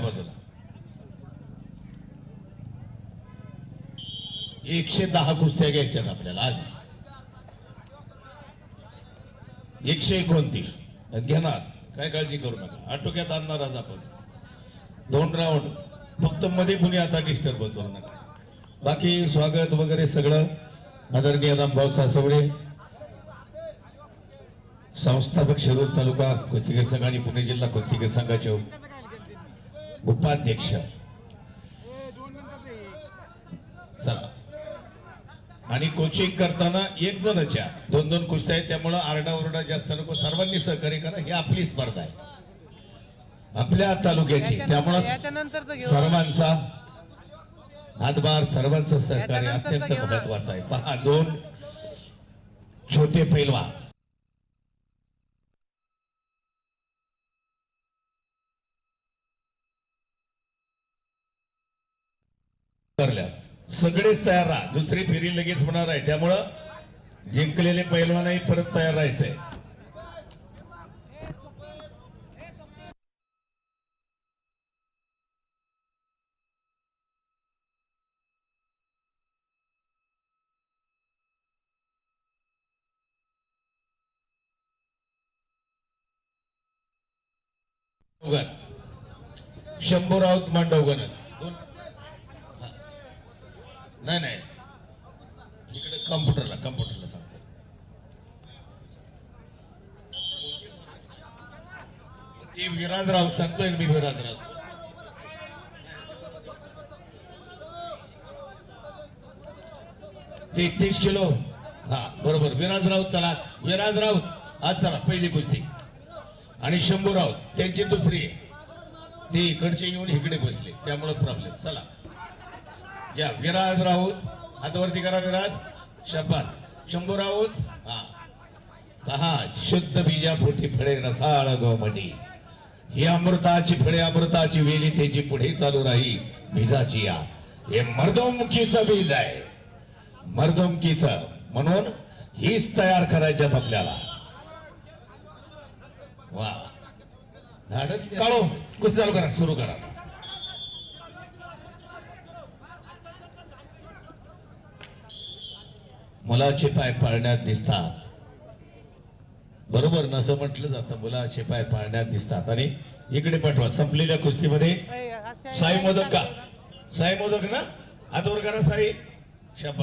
बाजूला. एकशे दहा कुस्त्या घ्यायच्यात आपल्याला आज. एकशे एकोणतीस. घेणार. काय काळजी करू नका. आटोक्यात आणणार आज आपण. दोन राऊंड फक्त मध्ये कुणी आता डिस्टर्ब करू नका. बाकी स्वागत वगैरे सगळं आदरणीय रामभाऊ सासवडे. संस्थापक शिरूर तालुका कुस्तीगीर संघ आणि पुणे जिल्हा कुस्तीगीर संघाचे. उपाध्यक्ष. चला. आणि कोचिंग करताना एक जणच्या दोन दोन कुस्त्या आहेत त्यामुळं आरडाओरडा जास्त नको. सर्वांनी सहकार्य करा. ही आपली स्पर्धा आहे. आपल्या तालुक्याची. त्यामुळं. सर्वांचा हातभार सर्वांचं सहकार्य अत्यंत. महत्वाचं आहे. पहा दोन छोटे पैलवान. करल्या सगळेच तयार राहा. दुसरी फेरी लगेच होणार आहे. त्यामुळं जिंकलेले पैलवानही परत तयार राहायचंय. मांडवगण शंभू राऊत मांडवगण दोन हा. नाही नाही. इकडे कम्प्युटरला कम्प्युटरला सांगतो ते विराजराव सांगतोय मी विराजराव. तेहतीस किलो. हा बरोबर. विराजराव चला. विराजराव आज चला पहिली कुस्ती. आणि शंभू राऊत त्यांची दुसरी आहे. ते इकडचे येऊन इकडे बसले. त्यामुळे प्रॉब्लेम चला. या विराज राऊत हातवरती करा विराज. शपथ शंभू राऊत. हा. पहा शुद्ध बीजा फुटी फळे रसाळ गोमटी. ही अमृताची फळे अमृताची वेली त्याची पुढे चालू राही बीजाची या. हे मर्दोमुखीचं बीज आहे. मर्दोमुखीचं म्हणून हीच तयार करायच्यात आपल्याला. वा. कुस्ती चालू करा. सुरू करा. मुलाचे पाय पाळण्यात दिसतात. बरोबर नसं म्हटलं जातं. मुलाचे पाय पाळण्यात दिसतात. आणि इकडे पाठवा. संपलेल्या कुस्तीमध्ये. साई मोदक का? साई मोदक ना? हातवर करा साई. शपथ